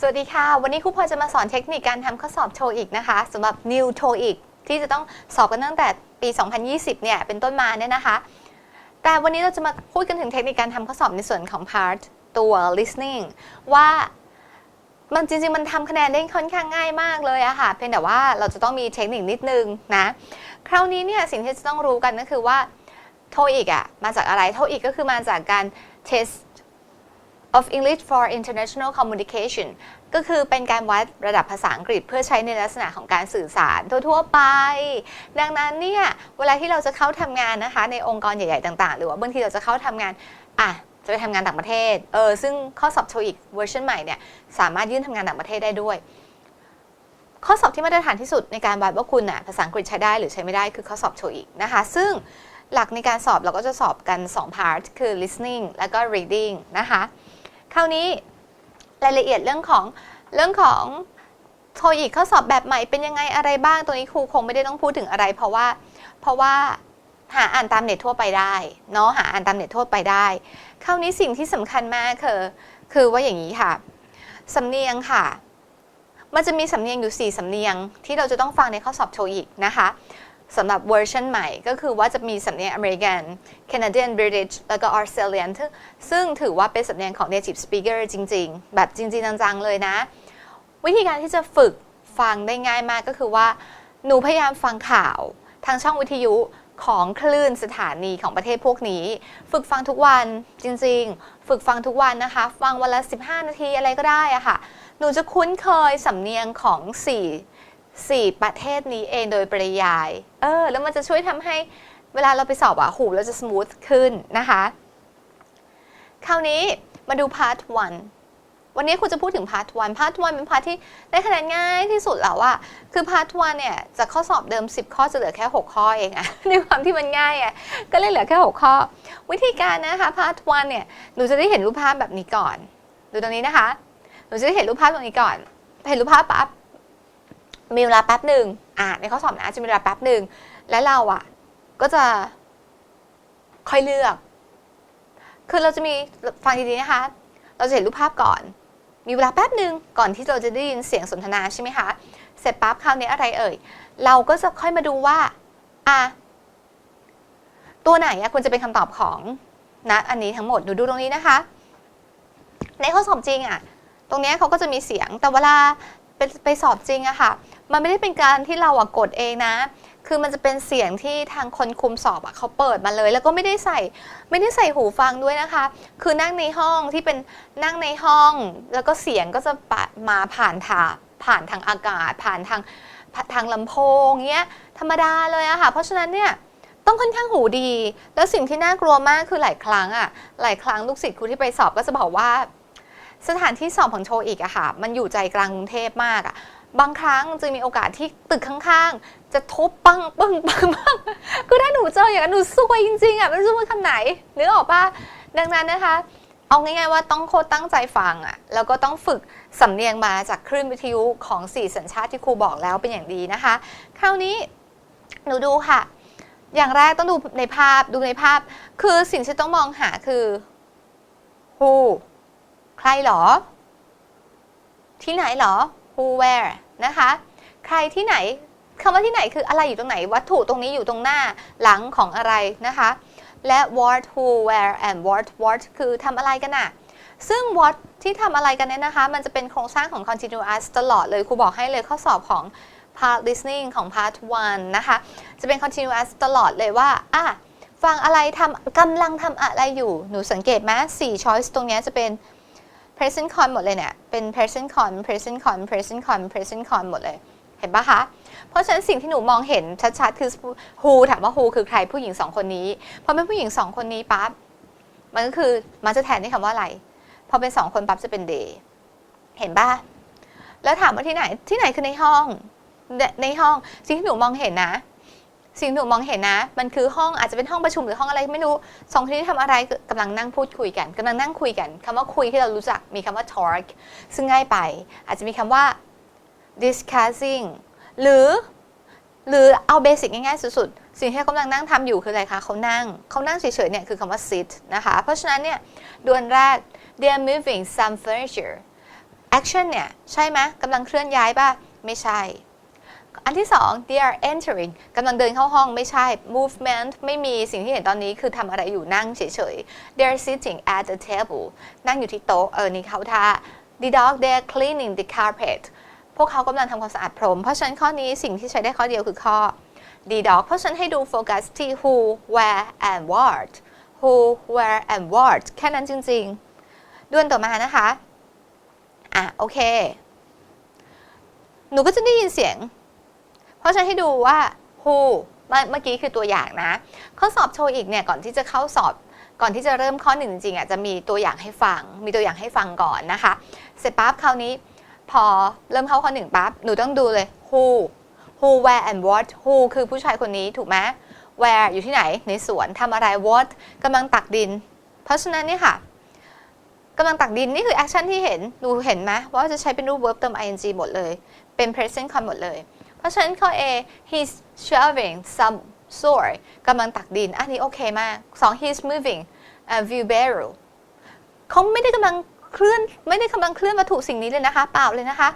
สวัสดีค่ะ วันนี้ครูพลอยจะมาสอนเทคนิคการทำข้อสอบโทอีกนะคะสำหรับ New TOEIC ที่จะต้องสอบกันตั้งแต่ปี 2020 เนี่ย เป็นต้นมาเนี่ยนะคะ แต่วันนี้เราจะมาพูดกันถึงเทคนิคการทำข้อสอบในส่วนของ part ตัว listening ว่ามันจริงๆ มันทำคะแนนได้ค่อนข้างง่ายมากเลยอะค่ะ เพียงแต่ว่าเราจะต้องมีเทคนิคนิดนึงนะ คราวนี้เนี่ยสิ่งที่จะต้องรู้กันก็คือว่า TOEIC อะมาจากอะไร TOEIC ก็คือมาจากการ test of English for International Communication ก็คือเป็นการวัดระดับภาษาอังกฤษเพื่อใช้ในลักษณะของการสื่อสารทั่วๆไป ดังนั้นเนี่ย เวลาที่เราจะเข้าทำงานนะคะ ในองค์กรใหญ่ๆต่างๆ หรือว่าบางทีเราจะเข้าทำงาน อะ จะไปทำงานต่างประเทศ เออ ซึ่งข้อสอบ TOEIC เวอร์ชันใหม่เนี่ย สามารถยื่นทำงานต่างประเทศได้ด้วย ข้อสอบที่มาตรฐานที่สุดในการวัดว่าคุณน่ะภาษาอังกฤษใช้ได้หรือใช้ไม่ได้คือข้อสอบ TOEIC นะคะ ซึ่งหลักในการสอบเราก็จะสอบกัน2 part คือ listening แล้วก็ reading นะคะ คราวนี้รายละเอียดเรื่องของเรื่องของโทอีกข้อสอบแบบใหม่เป็นยังไงอะไรบ้างตัวนี้ครูคงไม่ได้ต้องพูดถึงอะไร เพราะว่าเพราะว่าหาอ่านตามเน็ตทั่วไปได้เนาะหาอ่านตามเน็ตทั่วไปได้ คราวนี้สิ่งที่สำคัญมากคือคือว่าอย่างนี้ค่ะสำเนียงค่ะ มันจะมีสำเนียงอยู่ 4สำเนียงที่เราจะต้องฟังในข้อสอบโทอีกนะคะ สำหรับเวอร์ชันใหม่ก็คือว่าจะมีสำเนียงอเมริกัน Canadian British แล้วก็ Australian ซึ่งซึ่งถือว่าเป็นสำเนียงของ native speaker จริง ๆ แบบจริง ๆ จัง ๆ เลยนะ วิธีการที่จะฝึกฟังได้ง่ายมากก็คือว่า หนูพยายามฟังข่าวทางช่องวิทยุของคลื่นสถานีของประเทศพวกนี้ ฝึกฟังทุกวันจริง ๆ ฝึกฟังทุกวันนะคะ ฟังวันละ 15 นาทีอะไรก็ได้อะค่ะ หนูจะคุ้นเคยสำเนียงของ 4 4 ประเทศนี้เองโดยปริยาย เออ แล้วมันจะช่วยทำให้เวลาเราไปสอบอะหูเราจะสมูทขึ้นนะคะ คราวนี้มาดูพาร์ท 1 วันนี้คุณจะพูดถึงพาร์ท 1 พาร์ท 1 เป็นพาร์ทที่ได้คะแนนง่ายที่สุดแล้วอะคือพาร์ท 1 เนี่ยจากข้อสอบเดิม 10 ข้อจะเหลือแค่ 6 ข้อเองอะในความที่มันง่ายอะก็เลยเหลือแค่ 6 ข้อ วิธีการนะคะพาร์ท 1 เนี่ยหนูจะได้เห็นรูปภาพแบบนี้ก่อน ดูตรงนี้นะคะ หนูจะได้เห็นรูปภาพตรงนี้ก่อน เห็นรูปภาพปั๊บ มีเวลาแป๊บหนึ่งอ่าในข้อสอบนะจะมีเวลาแป๊บหนึ่งและเราอะ ก็จะค่อยเลือก คือเราจะมีฟังดีๆนะคะ เราจะเห็นรูปภาพก่อน มีเวลาแป๊บหนึ่งก่อนที่เราจะได้ยินเสียงสนทนาใช่ไหมคะ เสร็จปั๊บคราวนี้อะไรเอ่ย เราก็จะค่อยมาดูว่าอะตัวไหนควรจะเป็นคำตอบของนะอันนี้ทั้งหมดหนูดูตรงนี้นะคะ ในข้อสอบจริงอะตรงเนี้ยเขาก็จะมีเสียงแต่เวลาไปไปสอบจริงอะค่ะ มันไม่ได้เป็นการที่เราอะกดเองนะ คือมันจะเป็นเสียงที่ทางคนคุมสอบอะเขาเปิดมาเลย แล้วก็ไม่ได้ใส่ไม่ได้ใส่หูฟังด้วยนะคะ คือนั่งในห้องที่เป็นนั่งในห้อง แล้วก็เสียงก็จะมาผ่านทางผ่านทางอากาศ ผ่านทางทางลำโพงเงี้ยธรรมดาเลยอะค่ะ เพราะฉะนั้นเนี่ยต้องค่อนข้างหูดี แล้วสิ่งที่น่ากลัวมากคือหลายครั้งอะหลายครั้งลูกศิษย์ครูที่ไปสอบก็จะบอกว่า สถานที่สอบของโชว์อีกอะค่ะ มันอยู่ใจกลางกรุงเทพมากอะ บางครั้งจะมีโอกาสที่ตึกข้างๆ จะทุบปังปังปังปังคือถ้าหนูเจออย่างนั้นหนูซวยจริงๆอะไม่รู้จะพูดคำไหนนึกออกปะดังนั้นนะคะ เอาง่ายๆว่าต้องโคตรตั้งใจฟังอะแล้วก็ต้องฝึกสำเนียงมาจากคลื่นวิทยุของสี่สัญชาติที่ครูบอกแล้วเป็นอย่างดีนะคะ คราวนี้หนูดูค่ะ อย่างแรกต้องดูในภาพดูในภาพ คือสิ่งที่ต้องมองหาคือ who ใครหรอ ที่ไหนหรอ who where นะคะ ใครที่ไหนคำว่าที่ไหนคืออะไรอยู่ตรงไหน วัตถุตรงนี้อยู่ตรงหน้าหลังของอะไรนะคะ และ what who where and what what คือทำอะไรกันอะซึ่ง what ที่ทำอะไรกันเนี่ยนะคะ มันจะเป็นโครงสร้างของ continuous ตลอดเลยครูบอกให้เลยข้อสอบของ part listening ของ part 1 นะคะ จะเป็น continuous ตลอดเลยว่าอะฟังอะไรทำกำลังทำอะไรอยู่ หนูสังเกตไหมสี่ choice ตรงนี้จะเป็น present con หมดเลยเนี่ยเป็น present con present con present con present con หมดเลยเห็นปะคะ เพราะฉะนั้นสิ่งที่หนูมองเห็นชัดๆ คือ who ถามว่า who คือใครผู้หญิงสองคนนี้พอเป็นผู้หญิงสองคนนี้ปั๊บมันก็คือมันจะแทนที่คำว่าอะไรพอเป็นสองคนปั๊บจะเป็น they เห็นปะแล้วถามว่าที่ไหนที่ไหนคือในห้องในในห้องสิ่งที่หนูมองเห็นนะ สิ่งที่หนูมองเห็นนะ มันคือห้องอาจจะเป็นห้องประชุมหรือห้องอะไรไม่รู้สองคนนี้ทำอะไรกำลังนั่งพูดคุยกันกำลังนั่งคุยกันคำว่าคุยที่เรารู้จักมีคำว่า talk ซึ่งง่ายไป อาจจะมีคำว่า discussing หรือ หรือเอาเบสิกง่ายๆสุดๆสิ่งที่เขากำลังนั่งทำอยู่คืออะไรคะเขานั่งเขานั่งเฉยๆเนี่ยคือคำว่า sit นะคะเพราะฉะนั้นเนี่ยดวนแรก they are moving some furniture action เนี่ยใช่ไหมกำลังเคลื่อนย้ายป่ะ ไม่ใช่ อันที่สอง they are entering กำลังเดินเข้าห้องไม่ใช่ movement ไม่มีสิ่งที่เห็นตอนนี้คือทำอะไรอยู่นั่งเฉยๆ they are sitting at the table นั่งอยู่ที่โต๊ะเออนี่เขาท่า the dog they are cleaning the carpet พวกเขากำลังทำความสะอาดพรม เพราะฉะนั้นข้อนี้สิ่งที่ใช้ได้ข้อเดียวคือข้อ the dog เพราะฉะนั้นให้ดูโฟกัสที่ who where and what who where and what แค่นั้นจริงๆด่วนต่อมานะคะ อะ โอเค หนูก็จะได้ยินเสียง เพราะฉะนั้นให้ดูว่า who เมื่อกี้คือตัวอย่างนะ ข้อสอบโชว์อีกเนี่ยก่อนที่จะเข้าสอบก่อนที่จะเริ่มข้อหนึ่งจริงๆอะจะมีตัวอย่างให้ฟัง มีตัวอย่างให้ฟังก่อนนะคะ เสร็จปั๊บคราวนี้ พอเริ่มเข้าข้อหนึ่งปั๊บหนูต้องดูเลย who who where and what who คือผู้ชายคนนี้ถูกไหม where อยู่ที่ไหนในสวนทำอะไร what กำลังตักดิน เพราะฉะนั้นเนี่ยค่ะกำลังตักดินนี่คือแอคชั่นที่เห็นดูเห็นไหมว่าจะใช้เป็นรูป verb เติม ing หมดเลย เป็น present con หมดเลย ราะฉะนั้นข้อ A he's shoveling some soil กำลังตักดิน อันนี้โอเคมาก2 he's moving a wheelbarrow เขาไม่ได้กำลังเคลื่อนไม่ได้กำลังเคลื่อนวัตถุสิ่งนี้เลยนะคะ เปล่าเลยนะคะ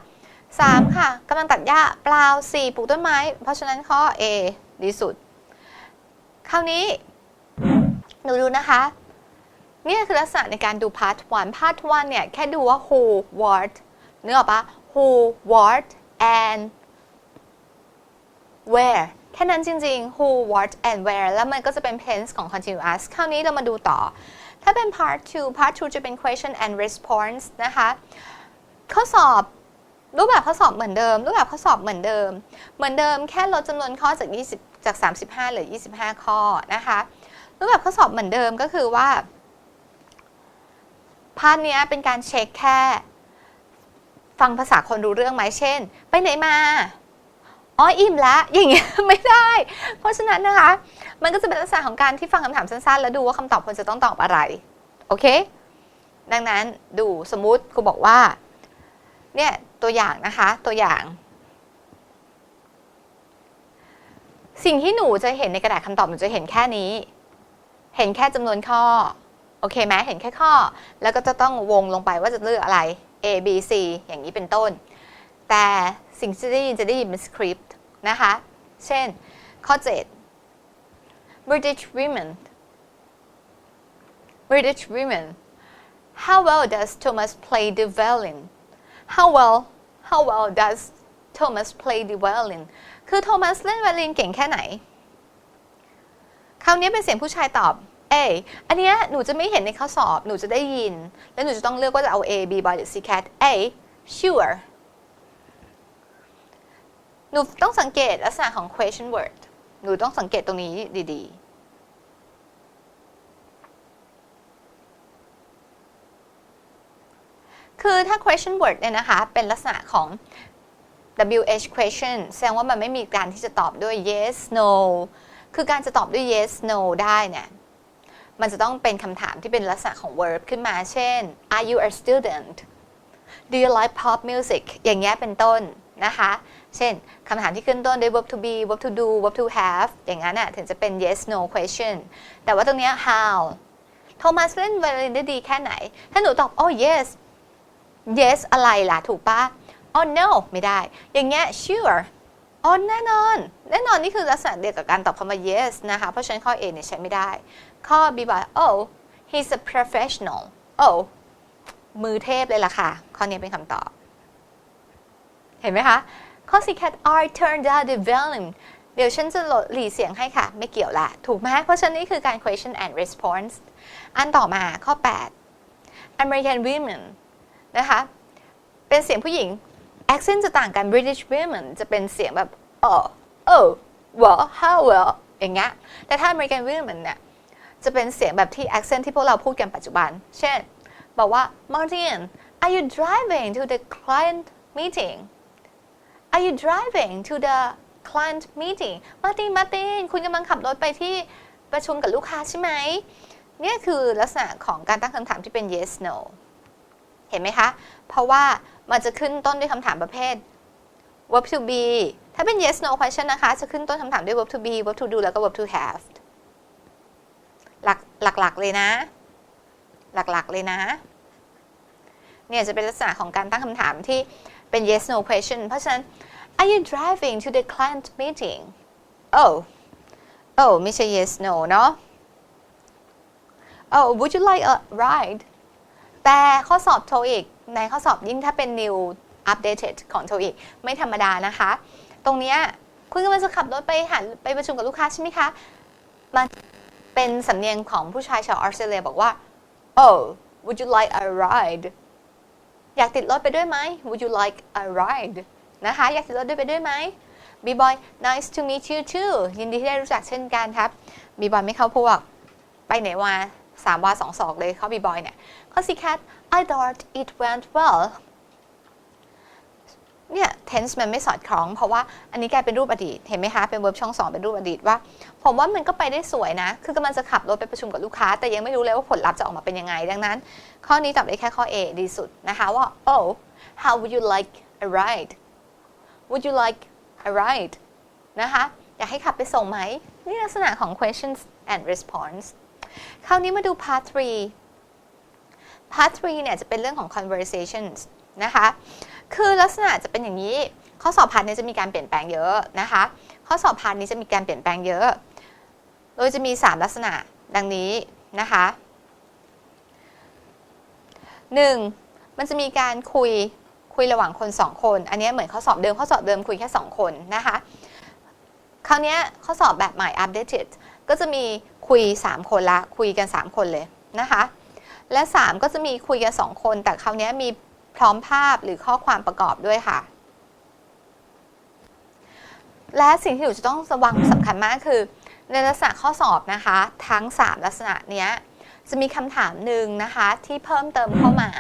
3ค่ะกำลังตัดหญ้าเปล่า4ปลูกต้นไม้ เพราะฉะนั้นข้อ A ดีสุด คราวนี้หนูดูนะคะเนี่ยคือลักษณะในการดู part 1 part 1เนี่ย แค่ดูว่า who what นึกออกปะ who what and where แค่นั้นจริง ๆ who what and where แล้วมันก็จะเป็น tense ของ continuous คราวนี้เรามาดูต่อ ถ้าเป็น part 2 part 2 จะเป็น question and response นะคะ ข้อสอบรูปแบบข้อสอบเหมือนเดิม รูปแบบข้อสอบเหมือนเดิม เหมือนเดิมแค่ลดจำนวนข้อจาก 20 จาก 35เหลือ 25 ข้อนะคะ รูปแบบข้อสอบเหมือนเดิมก็คือว่าพาร์ทเนี้ยเป็นการเช็คแค่ ฟังภาษาคนรู้เรื่องไหมเช่น ไปไหนมา อ๋ออิ่มแล้วอย่างเงี้ยไม่ได้ เพราะฉะนั้นนะคะ มันก็จะเป็นลักษณะของการที่ฟังคำถามสั้นๆ แล้วดูว่าคำตอบควรจะต้องตอบอะไรโอเค ดังนั้นดูสมมุติครูบอกว่าเนี่ยตัวอย่างนะคะตัวอย่าง สิ่งที่หนูจะเห็นในกระดาษคำตอบหนูจะเห็นแค่นี้ เห็นแค่จำนวนข้อโอเคไหมเห็นแค่ข้อ แล้วก็จะต้องวงลงไปว่าจะเลือกอะไร A B C อย่างนี้เป็นต้น แต่สิ่งที่จะได้ยินจะได้ยินเป็นสคริปต์ นะคะ เช่น ข้อ 7 British women British women How well does Thomas play the violin How well How well does Thomas play the violin คือโทมัสเล่นไวโอลินเก่งแค่ไหนคราวนี้เป็นเสียงผู้ชายตอบ A อันเนี้ยหนูจะไม่เห็นในข้อสอบ หนูจะได้ยิน แล้วหนูจะต้องเลือกว่าจะเอา A B boy หรือ C cat A sure หนูต้องสังเกตลักษณะของ question word หนูต้องสังเกตตรงนี้ดีๆคือถ้า question word เนี่ยนะคะ เป็นลักษณะของ WH question แสดงว่ามันไม่มีการที่จะตอบด้วย yes no คือการจะตอบด้วย yes no ได้เนี่ย มันจะต้องเป็นคำถามที่เป็นลักษณะของ verb ขึ้นมา เช่น are you a student do you like pop music อย่างเงี้ยเป็นต้นนะคะ เช่นคำถามที่ขึ้นต้นด้วย verb to be verb to do verb to have อย่างนั้นน่ะถึงจะเป็น yes no question แต่ว่าตรงนี้ how โทมัสเล่นไวโอลินได้ดีแค่ไหน ถ้าหนูตอบ oh yes yes อะไรล่ะ ถูกปะ oh no ไม่ได้ อย่างเงี้ย sure อ๋อแน่นอน แน่นอนนี่คือลักษณะเดียวกับการตอบคำว่า yes นะคะ เพราะฉะนั้นข้อ A เนี่ยใช้ไม่ได้ ข้อ B บอก oh he's a professional oh มือเทพเลยล่ะค่ะ ข้อนี้เป็นคำตอบ เห็นไหมคะ ข้อ C cat I turned down the volume เดี๋ยวฉันจะลดหลีเสียงให้ค่ะ ไม่เกี่ยวละ ถูกไหมเพราะฉะนั้นนี่คือการ question and response อันต่อมาข้อ 8 American women นะคะ เป็นเสียงผู้หญิง accent จะต่างกัน British women จะเป็นเสียงแบบ oh oh well how well อย่างเงี้ย แต่ถ้า American women เนี่ย จะเป็นเสียงแบบที่ accent ที่พวกเราพูดกันปัจจุบัน เช่น บอกว่า Martin are you driving to the client meeting are you driving to the client meeting Martin Martin คุณกำลังขับรถไปที่ประชุมกับลูกค้าใช่ไหมเนี่ยคือลักษณะของการตั้งคำถามที่เป็น yes no เห็นไหมคะ เพราะว่ามันจะขึ้นต้นด้วยคำถามประเภท verb to be ถ้าเป็น yes no question นะคะ จะขึ้นต้นคำถามด้วย verb to be verb to do แล้วก็ verb to have หลักหลักๆเลยนะ หลักๆเลยนะ เนี่ยจะเป็นลักษณะของการตั้งคำถามที่เป็น yes no question เพราะฉะนั้น are you driving to the client meeting oh oh ไม่ใช่ yes no เนาะ oh would you like a ride แต่ข้อสอบ TOEIC ในข้อสอบยิ่งถ้าเป็น new updated ของ TOEIC ไม่ธรรมดานะคะ ตรงเนี้ยคุณกำลังจะขับรถไปหันไปประชุมกับลูกค้าใช่ไหมคะ มันเป็นสำเนียงของผู้ชายชาวออสเตรเลียบอกว่า oh would you like a ride อยากติดรถไปด้วยไหม would you like a ride นะคะ อยากติดรถด้วยไปด้วยไหม b boy nice to meet you too ยินดีที่ได้รู้จักเช่นกันครับ b boy ไม่เข้าพวก ไปไหนวะสามวาสองศอกเลยเขา b boy เนี่ยข้อ C cat I thought it went well เนี่ย tense มันไม่สอดคล้อง เพราะว่าอันนี้กลายเป็นรูปอดีต เห็นไหมคะเป็น verb ช่องสองเป็นรูปอดีตว่า ผมว่ามันก็ไปได้สวยนะ คือกำลังจะขับรถไปประชุมกับลูกค้า แต่ยังไม่รู้เลยว่าผลลัพธ์จะออกมาเป็นยังไง ดังนั้น ข้อนี้ตอบได้แค่ข้อ A ดีสุดนะคะว่า oh how would you like a ride would you like a ride นะคะอยากให้ขับไปส่งไหม นี่ลักษณะของ questions and response คราวนี้มาดู part 3 part 3เนี่ยจะเป็นเรื่องของ conversations นะคะ คือลักษณะจะเป็นอย่างนี้ ข้อสอบพาร์ทนี้จะมีการเปลี่ยนแปลงเยอะนะคะ ข้อสอบพาร์ทนี้จะมีการเปลี่ยนแปลงเยอะ โดยจะมี 3 ลักษณะดังนี้นะคะ 1. มันจะมีการคุยคุยระหว่างคน 2 คน อันนี้เหมือนข้อสอบเดิมข้อสอบเดิมคุยแค่ 2 คนนะคะ คราวนี้ข้อสอบแบบใหม่ updated ก็จะมีคุย 3 คนละคุยกัน 3 คนเลยนะคะ และ 3 ก็จะมีคุยกัน 2 คน แต่คราวนี้มี พร้อมภาพหรือข้อความประกอบด้วยค่ะ และสิ่งที่หนูจะต้องระวังสำคัญมากคือ ในลักษณะข้อสอบนะคะ ทั้ง 3 ลักษณะเนี้ยจะมีคำถามหนึ่งนะคะที่เพิ่มเติมเข้ามา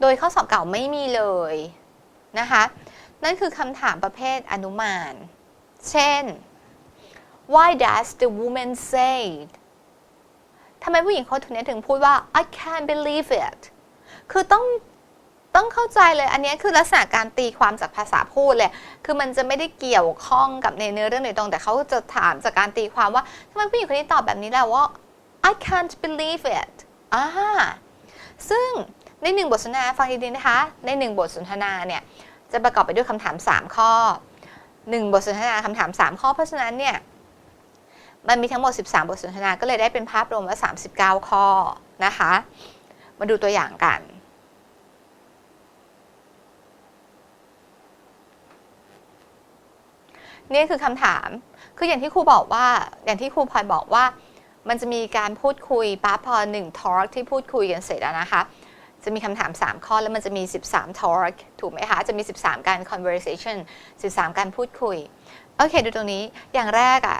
โดยข้อสอบเก่าไม่มีเลยนะคะ นั่นคือคำถามประเภทอนุมาน เช่น why does the woman say ทำไมผู้หญิงคนนี้ถึงพูดว่า I can't believe it คือต้อง ต้องเข้าใจเลยอันนี้คือลักษณะการตีความจากภาษาพูดเลย คือมันจะไม่ได้เกี่ยวข้องกับในเนื้อเรื่องโดยตรง แต่เขาจะถามจากการตีความว่าทำไมผู้หญิงคนนี้ตอบแบบนี้แล้วว่า I can't believe it อ่าซึ่งในหนึ่งบทสนทนาฟังดีๆนะคะ ในหนึ่งบทสนทนาเนี่ยจะประกอบไปด้วยคำถาม 3 ข้อ 1 บทสนทนาคำถาม 3 ข้อ เพราะฉะนั้นเนี่ยมันมีทั้งหมด 13 บทสนทนา ก็เลยได้เป็นภาพรวมว่า 39 ข้อนะคะ มาดูตัวอย่างกัน นี่คือคำถาม คืออย่างที่ครูบอกว่า อย่างที่ครูพลอยบอกว่า มันจะมีการพูดคุยปั๊บพอหนึ่งทอร์กที่พูดคุยกันเสร็จแล้วนะคะ จะมีคำถาม 3 ข้อแล้วมันจะมี 13 talk ถูกไหมคะ จะมี 13 การ conversation 13 การพูดคุย โอเค ดูตรงนี้ อย่างแรกอะ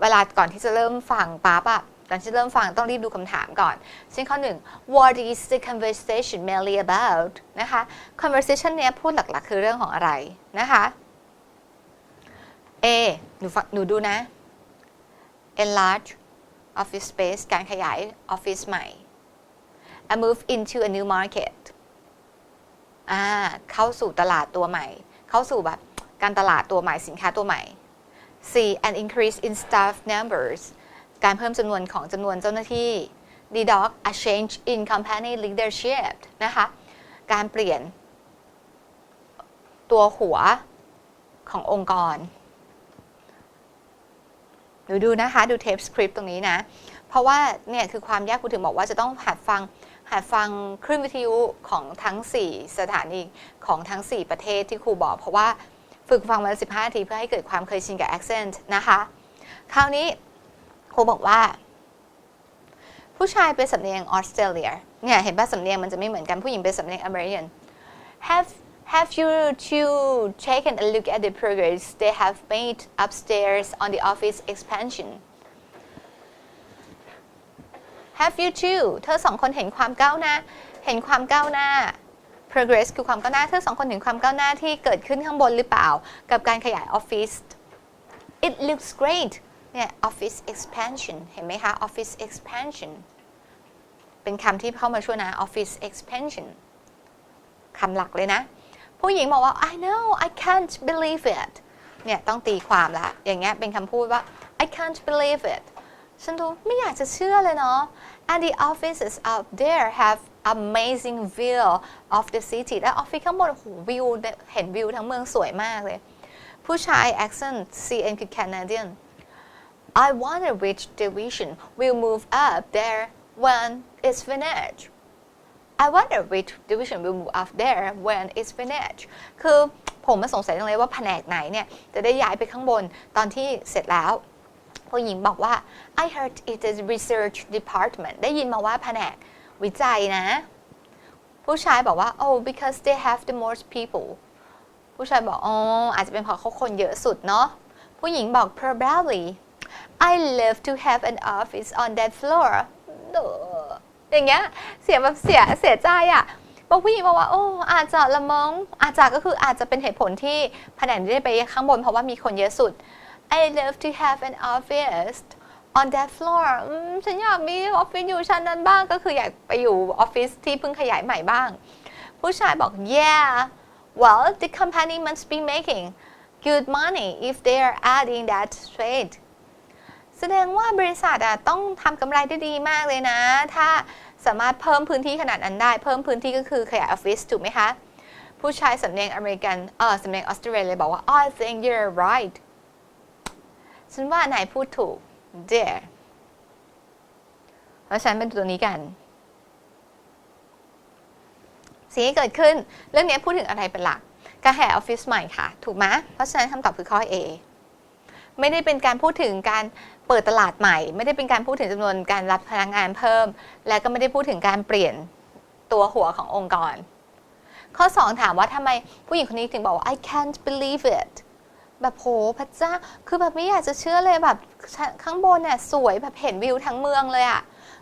เวลาก่อนที่จะเริ่มฟังปั๊บอะก่อนที่เริ่มฟังต้องรีบดูคำถามก่อนเช่นข้อหนึ่ง what is the conversation mainly about นะคะ conversation เนี้ยพูดหลักๆ คือเรื่องของอะไรนะคะ A หนูหนูดูนะ enlarge office space การขยายออฟฟิศใหม่ a move into a new market อ่าเข้าสู่ตลาดตัวใหม่ เข้าสู่แบบการตลาดตัวใหม่สินค้าตัวใหม่ C an increase in staff numbers การเพิ่มจำนวนของจำนวนเจ้าหน้าที่ D dog a change in company leadership นะคะ การเปลี่ยนตัวหัวขององค์กร ดูดูนะคะ ดูเทปสคริปต์ตรงนี้นะ เพราะว่าเนี่ยคือความยากคุณถึงบอกว่าจะต้องหัดฟังหัดฟังคลื่นวิทยุของทั้ง 4 สถานีของทั้ง 4 ประเทศที่ครูบอก เพราะว่าฝึกฟังมา15นาทีเพื่อให้เกิดความเคยชินกับ accent นะคะ คราวนี้ครูบอกว่า ผู้ชายเป็นสำเนียงออสเตรเลียเนี่ยเห็นป่ะสำเนียงมันจะไม่เหมือนกันผู้หญิงเป็นสำเนียงอเมริกัน have have you two taken a look at the progress they have made upstairs on the office expansion have you two เธอสองคนเห็นความก้าวหน้า เห็นความก้าวหน้า progress คือความก้าวหน้า เธอสองคนเห็นความก้าวหน้าที่เกิดขึ้นข้างบนหรือเปล่า กับการขยายออฟฟิศ it looks great เนี่ย office expansion เห็นไหมคะ office expansion เป็นคำที่เข้ามาช่วยนะ office expansion คำหลักเลยนะ ผู้หญิงบอกว่า I know I can't believe it เนี่ยต้องตีความละ อย่างเงี้ยเป็นคำพูดว่า I can't believe it ฉันดูไม่อยากจะเชื่อเลยเนาะ and the offices out there have amazing view of the city และออฟฟิศข้างบนโหวิวเห็นวิวทั้งเมืองสวยมากเลย ผู้ชาย accent CN คือ Canadian I wonder which division will move up there when it's finished I wonder which division will move up there when it's finished คือผมมาสงสัยจังเลยว่าแผนกไหนเนี่ยจะได้ย้ายไปข้างบนตอนที่เสร็จแล้วผู้หญิงบอกว่า I heard it is research department ได้ยินมาว่าแผนกวิจัยนะ ผู้ชายบอกว่า oh because they have the most people ผู้ชายบอกอ๋ออาจจะเป็นเพราะเขาคนเยอะสุดเนาะผู้หญิงบอก probably I love to have an office on that floor อย่างเงี้ยเสียแบบเสียเสียใจอะ่ะบอกผู้หญิงบอกว่าโอ้อาจจะละมั้งอาจจะก็คืออาจจะเป็นเหตุผลที่แผนกได้ไปข้างบนเพราะว่ามีคนเยอะสุด I love to have an office on that floor ฉันอยากมีออฟฟิศอยู่ชั้นนั้นบ้างก็คืออยากไปอยู่ออฟฟิศที่เพิ่งขยายใหม่บ้าง ผู้ชายบอก yeah well the company must be making good money if they are adding that trade แสดงว่าบริษัทอะต้องทำกำไรได้ดีมากเลยนะ ถ้าสามารถเพิ่มพื้นที่ขนาดนั้นได้ เพิ่มพื้นที่ก็คือขยายออฟฟิศถูกไหมคะ ผู้ชายสำเนียงอเมริกันเออสำเนียงออสเตรเลียเลยบอกว่า I think you're right ฉันว่านายพูดถูก there เพราะฉันเป็นตัวนี้กัน สิ่งที่เกิดขึ้นเรื่องนี้พูดถึงอะไรเป็นหลักการแห่ออฟฟิศใหม่ค่ะ ถูกไหมเพราะฉะนั้นคำตอบคือข้อ A ไม่ได้เป็นการพูดถึงการเปิดตลาดใหม่ ไม่ได้เป็นการพูดถึงจำนวนการรับพนักงานเพิ่ม และก็ไม่ได้พูดถึงการเปลี่ยนตัวหัวขององค์กร ข้อ 2 ถามว่าทำไมผู้หญิงคนนี้ถึงบอกว่า I can't believe it แบบโหพระเจ้า คือแบบไม่อยากจะเชื่อเลยแบบข้างบนเนี่ยสวยแบบเห็นวิวทั้งเมืองเลยอะ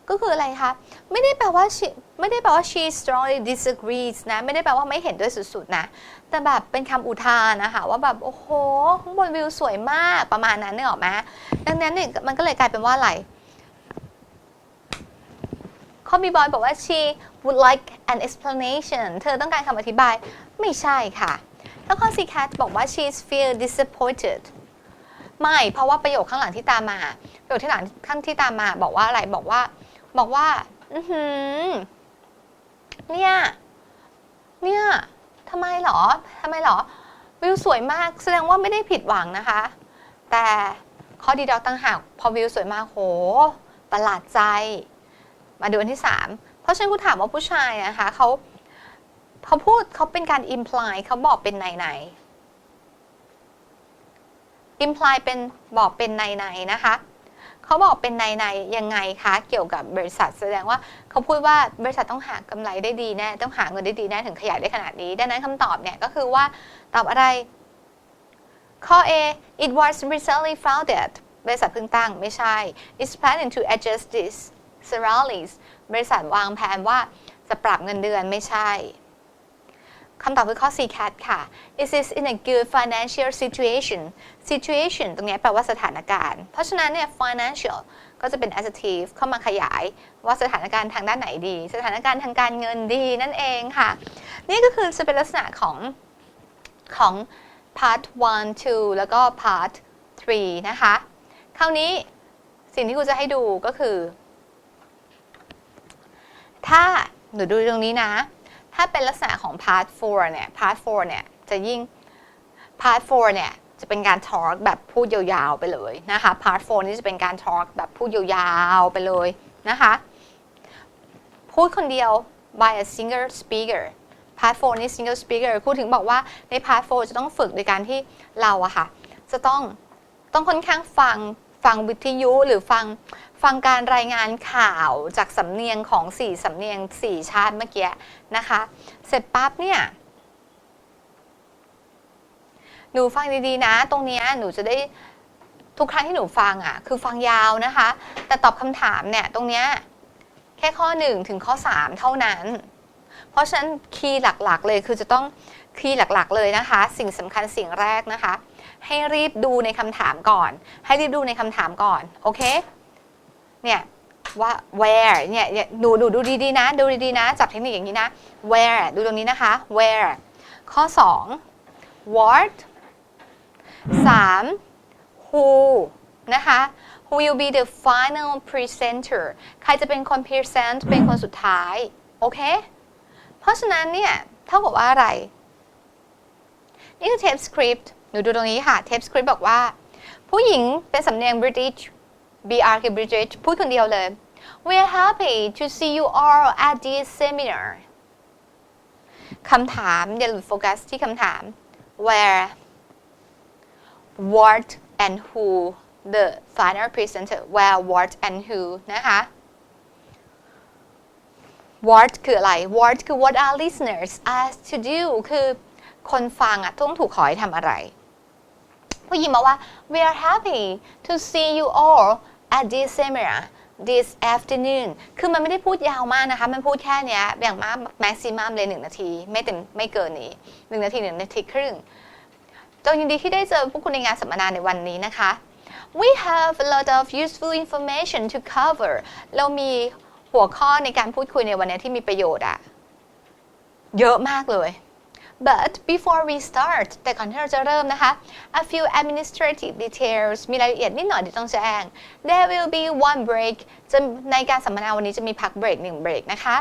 ก็คืออะไรคะ ไม่ได้แปลว่า she ไม่ได้แปลว่า she strongly disagrees นะ ไม่ได้แปลว่าไม่เห็นด้วยสุดๆนะ แต่แบบเป็นคำอุทานนะคะว่าแบบโอ้โหข้างบนวิวสวยมากประมาณนั้นนึกออกไหมดังนั้นเนี่ยมันก็เลยกลายเป็นว่าอะไรข้อบีบอยบอกว่า she would like an explanation เธอต้องการคำอธิบาย ไม่ใช่ค่ะแล้วข้อ C cat บอกว่า she's feel disappointed ไม่ เพราะว่าประโยคข้างหลังที่ตามมา ประโยคที่หลังข้างที่ตามมาบอกว่าอะไร บอกว่า บอกว่า อือหือ เนี่ย เนี่ยทำไมหรอทำไมหรอ วิวสวยมาก แสดงว่าไม่ได้ผิดหวังนะคะ แต่ข้อดีดอกตั้งหาก พอวิวสวยมากโห ประหลาดใจ มาดูอันที่ 3 เพราะฉะนั้นคุณถามว่าผู้ชายนะคะเขาเขาพูดเขาเป็นการ imply เขาบอกเป็นในใน imply เป็นบอกเป็นในในนะคะ เขาบอกเป็นในในยังไงคะเกี่ยวกับบริษัทแสดงว่าเขาพูดว่าบริษัทต้องหากำไรได้ดีแน่ต้องหาเงินได้ดีแน่ถึงขยายได้ขนาดนี้ ดังนั้นคำตอบเนี่ยก็คือว่าตอบอะไรข้อ A it was recently founded บริษัทเพิ่งตั้งไม่ใช่ it's planning to adjust this salaries บริษัทวางแผนว่าจะปรับเงินเดือนไม่ใช่ คำตอบคือข้อ C cat ค่ะ is this in a good financial situation situation ตรงนี้แปลว่าสถานการณ์ เพราะฉะนั้นเนี่ย financial ก็จะเป็น adjective เข้ามาขยาย ว่าสถานการณ์ทางด้านไหนดี สถานการณ์ทางการเงินดีนั่นเองค่ะ นี่ก็คือจะเป็นลักษณะของของ part 1 2 แล้วก็ part 3 นะคะ คราวนี้สิ่งที่ครูจะให้ดูก็คือ ถ้าหนูดูตรงนี้นะ ถ้าเป็นลักษณะของ part 4เนี่ย part 4เนี่ยจะยิ่ง part 4เนี่ยจะเป็นการ talk แบบพูดยาวๆไปเลยนะคะ part 4นี่จะเป็นการ talk แบบพูดยาวๆไปเลยนะคะ พูดคนเดียว by a single speaker part 4นี่ single speaker ครูถึงบอกว่าใน part 4จะต้องฝึกโดยการที่เราอะค่ะ จะต้องต้องค่อนข้างฟังฟังวิทยุหรือฟัง ฟังการรายงานข่าวจากสำเนียงของสี่สำเนียงสี่ชาติเมื่อกี้นะคะ เสร็จปั๊บเนี่ยหนูฟังดีๆนะ ตรงนี้หนูจะได้ทุกครั้งที่หนูฟังอะ คือฟังยาวนะคะ แต่ตอบคำถามเนี่ยตรงเนี้ยแค่ข้อ 1 ถึงข้อ 3 เท่านั้น เพราะฉะนั้นคีย์หลักๆเลยคือจะต้องคีย์หลักๆเลยนะคะ สิ่งสำคัญสิ่งแรกนะคะ ให้รีบดูในคำถามก่อน ให้รีบดูในคำถามก่อน โอเค เนี่ยว่า where เนี่ยดูดูดูดีๆนะ ดูดีๆนะ จับเทคนิคอย่างนี้นะ where ดูตรงนี้นะคะ where ข้อ 2 what 3 who นะคะ who will be the final presenter ใครจะเป็นคน present เป็นคนสุดท้าย โอเค เพราะฉะนั้นเนี่ยเท่ากับว่าอะไร นี่คือเทปสคริปต์หนูดูตรงนี้ค่ะ เทปสคริปต์บอกว่า ผู้หญิงเป็นสำเนียง British BR คือ British พูดคนเดียวเลย We're happy to see you all at this seminar คำถามอย่าหลุดโฟกัสที่คำถาม where what and who the final presenter where what and who นะคะ what คืออะไร what คือ what our listeners asked to do คือคนฟังอะต้องถูกขอให้ทำอะไร ผู้หญิงบอกว่า we are happy to see you all at this seminar this afternoon คือมันไม่ได้พูดยาวมากนะคะ มันพูดแค่เนี้ยอย่างมาก maximum เลยหนึ่งนาที ไม่เต็มไม่เกินนี้หนึ่งนาทีหนึ่งนาทีครึ่งจงยินดีที่ได้เจอพวกคุณในงานสัมมนาในวันนี้นะคะ we have a lot of useful information to cover เรามีหัวข้อในการพูดคุยในวันนี้ที่มีประโยชน์อะเยอะมากเลย But before we start แต่ก่อนที่เราจะเริ่มนะคะ a few administrative details มีรายละเอียดนิดหน่อยที่ต้องแจ้ง There will be one break จะในการสัมมนาวันนี้จะมีพักเบรกหนึ่งเบรกนะคะ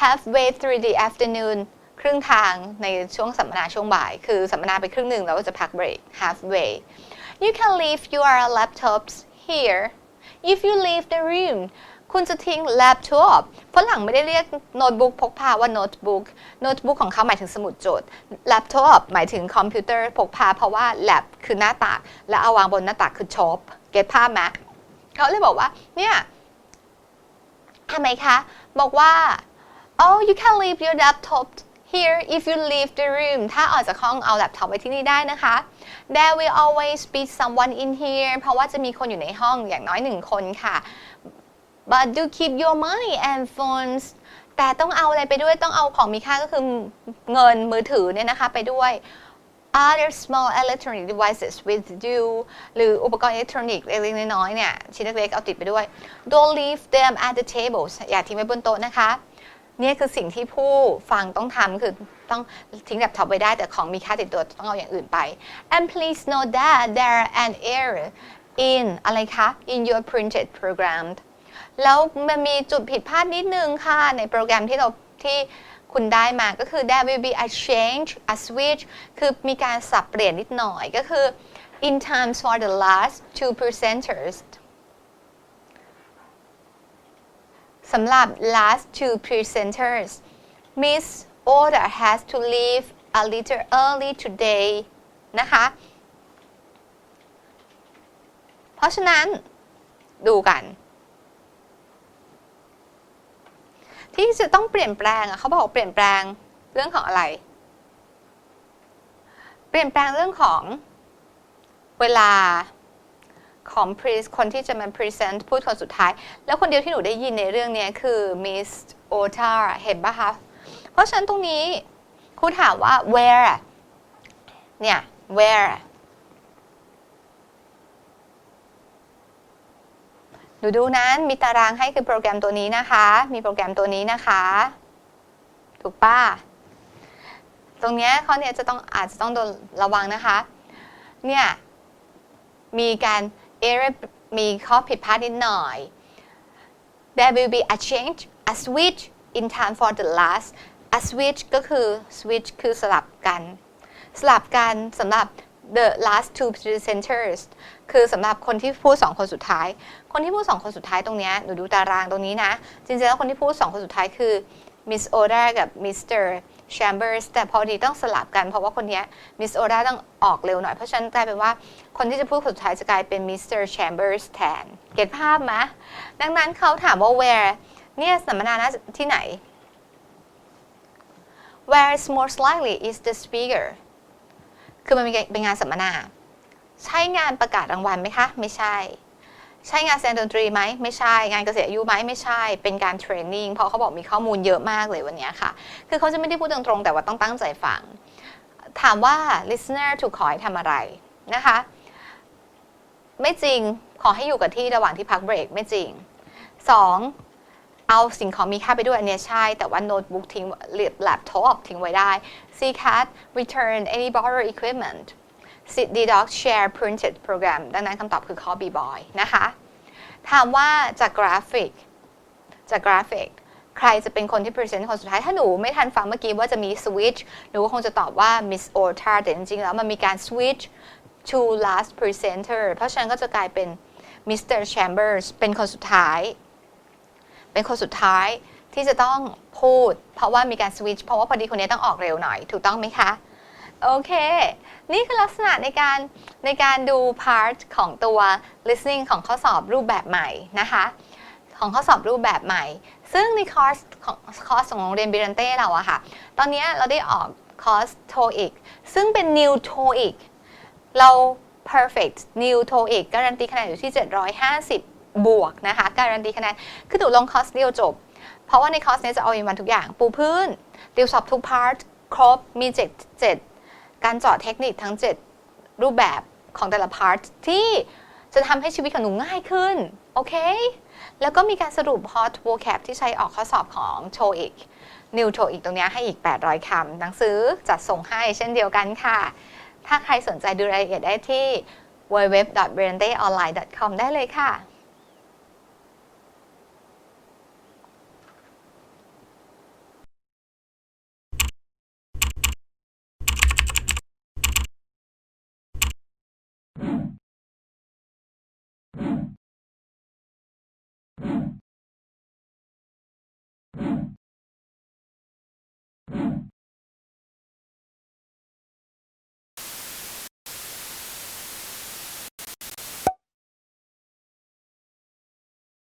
Halfway through the afternoon ครึ่งทางในช่วงสัมมนาช่วงบ่าย คือสัมมนาไปครึ่งหนึ่งแล้วก็จะพักเบรก halfway You can leave your laptops here if you leave the room คุณจะทิ้งแล็ปท็อปฝรั่งไม่ได้เรียกโน้ตบุ๊กพกพาว่าโน้ตบุ๊กโน้ตบุ๊กของเขาหมายถึงสมุดจดแล็ปท็อปหมายถึงคอมพิวเตอร์พกพาเพราะว่าแล็ปคือหน้าตักและเอาวางบนหน้าตักคือช็อปเก็ตภาพไหมเขาเลยบอกว่าเนี่ยทำไมคะ บอกว่า oh you can leave your laptop here if you leave the room ถ้าออกจากห้องเอาแล็ปท็อปไว้ที่นี่ได้นะคะ there will always be someone in here เพราะว่าจะมีคนอยู่ในห้องอย่างน้อยหนึ่งคนค่ะ but do keep your money and phones แต่ต้องเอาอะไรไปด้วยต้องเอาของมีค่าก็คือเงินมือถือเนี่ยนะคะไปด้วย other small electronic devices with you หรืออุปกรณ์อิเล็กทรอนิกส์เล็กๆน้อยๆเนี่ยชิ้นเล็กๆเอาติดไปด้วย don't leave them at the tables อย่าทิ้งไว้บนโต๊ะนะคะเนี่ยคือสิ่งที่ผู้ฟังต้องทำคือต้องทิ้งแล็ปท็อปไว้ได้แต่ของมีค่าติดตัวต้องเอาอย่างอื่นไป and please note that there an error in อะไรคะ in your printed program แล้วมันมีจุดผิดพลาดนิดนึงค่ะ ในโปรแกรมที่เราที่คุณได้มาก็คือ there will be a change a switch คือมีการสับเปลี่ยนนิดหน่อยก็คือ in times for the last two presenters สำหรับ last two presenters Miss Oda has to leave a little early today นะคะ เพราะฉะนั้นดูกัน ที่จะต้องเปลี่ยนแปลงอะเขาบอกเปลี่ยนแปลงเรื่องของอะไร เปลี่ยนแปลงเรื่องของเวลาของ pre คนที่จะมา present พูดคนสุดท้าย แล้วคนเดียวที่หนูได้ยินในเรื่องนี้คือ Miss Ota เห็นปะคะเพราะฉะนั้นตรงนี้ครูถามว่า where เนี่ย where ดูดูนั้นมีตารางให้คือโปรแกรมตัวนี้นะคะ มีโปรแกรมตัวนี้นะคะ ถูกป้า ตรงเนี้ยเขาเนี่ยจะต้องอาจจะต้องโดนระวังนะคะ เนี่ย มีการ error มีข้อผิดพลาดนิดหน่อย there will be a change a switch in time for the last a switch ก็คือ switch คือสลับกัน สลับกันสำหรับ the last two presenters คือสำหรับคนที่พูดสองคนสุดท้าย คนที่พูดสองคนสุดท้ายตรงนี้หนูดูตารางตรงนี้นะ จริงๆแล้วคนที่พูดสองคนสุดท้ายคือ Miss Oda กับ Mr. Chambers แต่พอดีต้องสลับกันเพราะว่าคนนี้ย Miss Oda ต้องออกเร็วหน่อย เพราะฉะนั้นกลายเป็นว่าคนที่จะพูดคนสุดท้ายจะกลายเป็น Mr. Chambers แทนเก็ตภาพไหมดังนั้นเขาถามว่า where เนี่ยสัมมนาที่ไหน where is most likely is the speaker คือมันเป็นงานสัมมนา ใช่งานประกาศรางวัลไหมคะ ไม่ใช่ ใช่งานแสดงดนตรีไหมไม่ใช่ งานเกษียณอายุไหมไม่ใช่ เป็นการเทรนนิ่งเพราะเขาบอกมีข้อมูลเยอะมากเลยวันนี้ค่ะ คือเขาจะไม่ได้พูดตรงๆ แต่ว่าต้องตั้งใจฟัง ถามว่า listener ถูกขอให้ทำอะไรนะคะ ไม่จริงขอให้อยู่กับที่ระหว่างที่พักเบรกไม่จริง 2. เอาสิ่งของมีค่าไปด้วยอันเนี้ยใช่ แต่ว่าโน้ตบุ๊กทิ้งแล็ปท็อปทิ้งไว้ได้ CCAT return any borrowed equipment deduct share printed program ดังนั้นคำตอบคือข้อ B boy นะคะ ถามว่าจากกราฟิก จากกราฟิก ใครจะเป็นคนที่ present คนสุดท้าย ถ้าหนูไม่ทันฟังเมื่อกี้ว่าจะมี switch หนูก็คงจะตอบว่า Miss Orta แต่จริงๆ แล้วมันมีการ switch to last presenter เพราะฉะนั้นก็จะกลายเป็น Mr. Chambers เป็นคนสุดท้าย เป็นคนสุดท้ายที่จะต้องพูด เพราะว่ามีการ switch เพราะว่าพอดีคนนี้ต้องออกเร็วหน่อย ถูกต้องไหมคะ โอเค นี่คือลักษณะในการในการดู part ของตัว listening ของข้อสอบรูปแบบใหม่นะคะ ของข้อสอบรูปแบบใหม่ ซึ่งในคอร์สของคอร์สของโรงเรียนบิรันเต้เราอะค่ะ ตอนนี้เราได้ออกคอร์ส TOEIC ซึ่งเป็น new TOEIC เรา perfect new TOEIC การันตีคะแนนอยู่ที่ 750 บวกนะคะ การันตีคะแนน คือหนูลงคอร์สเดียวจบ เพราะว่าในคอร์สนี้จะเอาอินวันทุกอย่าง ปูพื้นติวสอบทุกพาร์ทครบมี 7 7 การเจาะเทคนิคทั้ง 7 รูปแบบของแต่ละพาร์ทที่จะทำให้ชีวิตของหนูง่ายขึ้น โอเค แล้วก็มีการสรุป hot vocab ที่ใช้ออกข้อสอบของ TOEIC New TOEIC ตรงเนี้ยให้อีก 800 คำหนังสือจัดส่งให้เช่นเดียวกันค่ะ ถ้าใครสนใจดูรายละเอียดได้ที่ www.brillianteonline.com ได้เลยค่ะ